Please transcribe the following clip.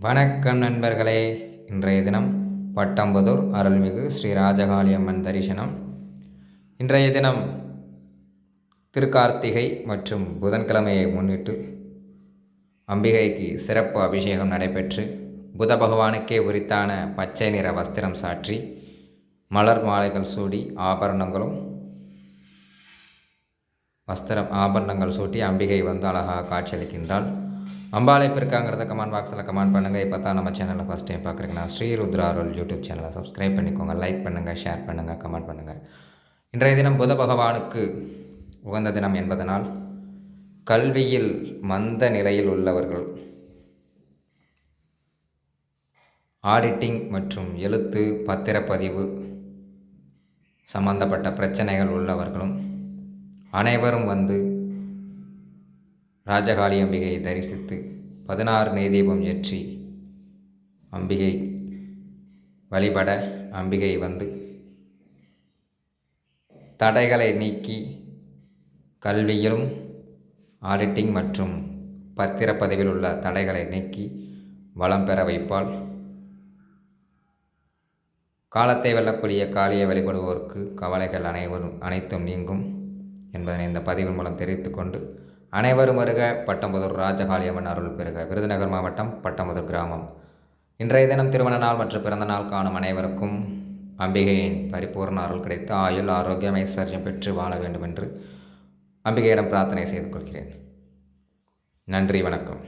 வணக்கம் நண்பர்களே. இன்றைய தினம் பட்டம்புதூர் அருள்மிகு ஸ்ரீ ராஜகாளி அம்மன் தரிசனம். இன்றைய தினம் திருக்கார்த்திகை மற்றும் புதன்கிழமையை முன்னிட்டு அம்பிகைக்கு சிறப்பு அபிஷேகம் நடைபெற்று புத பகவானுக்கே உரித்தான பச்சை நிற வஸ்திரம் சாற்றி மலர் மாலைகள் சூடி ஆபரணங்களும் வஸ்திரம் ஆபரணங்கள் சூட்டி அம்பிகை வந்து அழகாக காட்சியளிக்கின்றாள். அம்பாலை இருக்காங்கிறத கமெண்ட் பாக்ஸில் கமெண்ட் பண்ணுங்கள் இப்போ தான் நம்ம சேனலில் ஃபஸ்ட் டைம் பார்க்குறீங்கன்னா ஸ்ரீ ருத்ரா அருள் யூடியூப் சேனலை சப்ஸ்கிரைப் பண்ணிக்கோங்க. லைக் பண்ணுங்கள் ஷேர் பண்ணுங்கள் கமெண்ட் பண்ணுங்கள் இன்றைய தினம் புத பகவானுக்கு உகந்த தினம் என்பதனால் கல்வியில் மந்த நிலையில் உள்ளவர்கள் ஆடிட்டிங் மற்றும் எழுத்து பத்திரப்பதிவு சம்பந்தப்பட்ட பிரச்சனைகள் உள்ளவர்களும் அனைவரும் வந்து ராஜகாளி அம்பிகையை தரிசித்து பதினாறு நெய்தீபம் ஏற்றி அம்பிகை வழிபட அம்பிகை வந்து தடைகளை நீக்கி கல்வியிலும் ஆடிட்டிங் மற்றும் பத்திரப்பதிவில் உள்ள தடைகளை நீக்கி வளம் பெற வைப்பால் காலத்தை வெல்லக்கூடிய காளியை வழிபடுவோருக்கு கவலைகள் அனைவரும் அனைத்தும் நீங்கும் என்பதனை இந்த பதிவின் மூலம் தெரிவித்துக்கொண்டு அனைவரும் வருக. பட்டம்புதூர் ராஜகாளியம்மன் அருள் பெறுக. விருதுநகர் மாவட்டம் பட்டம்புதூர் கிராமம். இன்றைய தினம் திருமண நாள் மற்றும் பிறந்த நாள் காணும் அனைவருக்கும் அம்பிகையின் பரிபூர்ண அருள் கிடைத்து ஆயுள் ஆரோக்கியம் ஐஸ்வர்யம் பெற்று வாழ வேண்டும் என்று அம்பிகையிடம் பிரார்த்தனை செய்து கொள்கிறேன். நன்றி வணக்கம்.